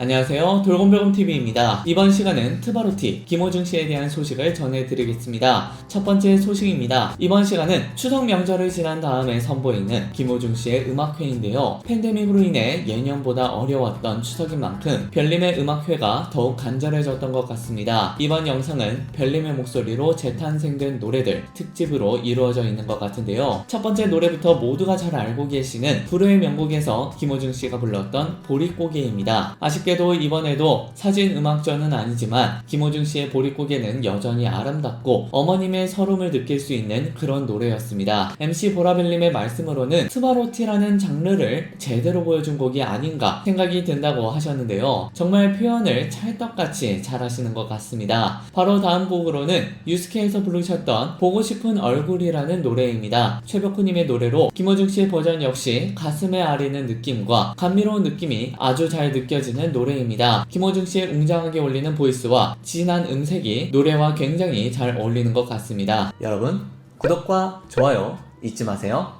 안녕하세요. 돌곰별곰TV입니다. 이번 시간은 트바로티 김호중 씨에 대한 소식을 전해드리겠습니다. 첫 번째 소식입니다. 이번 시간은 추석 명절을 지난 다음에 선보이는 김호중 씨의 음악회인데요. 팬데믹으로 인해 예년보다 어려웠던 추석인 만큼 별님의 음악회가 더욱 간절해졌던 것 같습니다. 이번 영상은 별님의 목소리로 재탄생된 노래들 특집으로 이루어져 있는 것 같은데요. 첫 번째 노래부터 모두가 잘 알고 계시는 불후의 명곡에서 김호중 씨가 불렀던 보릿고개입니다. 아쉽게 도 이번에도 사진 음악전은 아니지만 김호중 씨의 보릿고개는 여전히 아름답고 어머님의 서름을 느낄 수 있는 그런 노래였습니다. MC 보라벨님의 말씀으로는 스바로티라는 장르를 제대로 보여준 곡이 아닌가 생각이 든다고 하셨는데요. 정말 표현을 찰떡같이 잘하시는 것 같습니다. 바로 다음 곡으로는 유스케에서 부르셨던 보고 싶은 얼굴이라는 노래입니다. 최벽훈님의 노래로 김호중 씨의 버전 역시 가슴에 아리는 느낌과 감미로운 느낌이 아주 잘 느껴지는 노래입니다. 김호중 씨의 웅장하게 울리는 보이스와 진한 음색이 노래와 굉장히 잘 어울리는 것 같습니다. 여러분, 구독과 좋아요 잊지 마세요.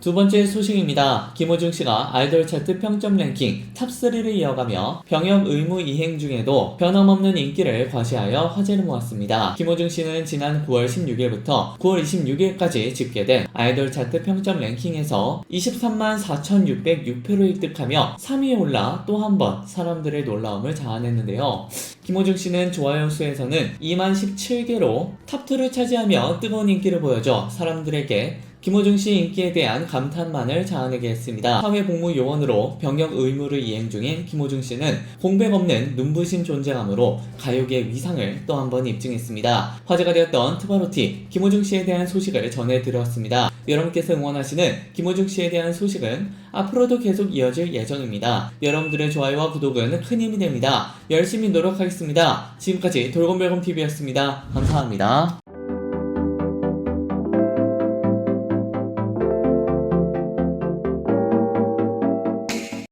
두 번째 소식입니다. 김호중 씨가 아이돌 차트 평점 랭킹 탑3를 이어가며 병역 의무 이행 중에도 변함없는 인기를 과시하여 화제를 모았습니다. 김호중 씨는 지난 9월 16일부터 9월 26일까지 집계된 아이돌 차트 평점 랭킹에서 23만 4,606표를 획득하며 3위에 올라 또 한 번 사람들의 놀라움을 자아냈는데요. 김호중 씨는 좋아요 수에서는 2만 17개로 탑2를 차지하며 뜨거운 인기를 보여줘 사람들에게 김호중 씨 인기에 대한 감탄만을 자아내게 했습니다. 사회복무 요원으로 병역 의무를 이행 중인 김호중 씨는 공백 없는 눈부신 존재감으로 가요계 위상을 또 한 번 입증했습니다. 화제가 되었던 트바로티 김호중 씨에 대한 소식을 전해드렸습니다. 여러분께서 응원하시는 김호중 씨에 대한 소식은 앞으로도 계속 이어질 예정입니다. 여러분들의 좋아요와 구독은 큰 힘이 됩니다. 열심히 노력하겠습니다. 지금까지 돌곰별곰TV였습니다. 감사합니다.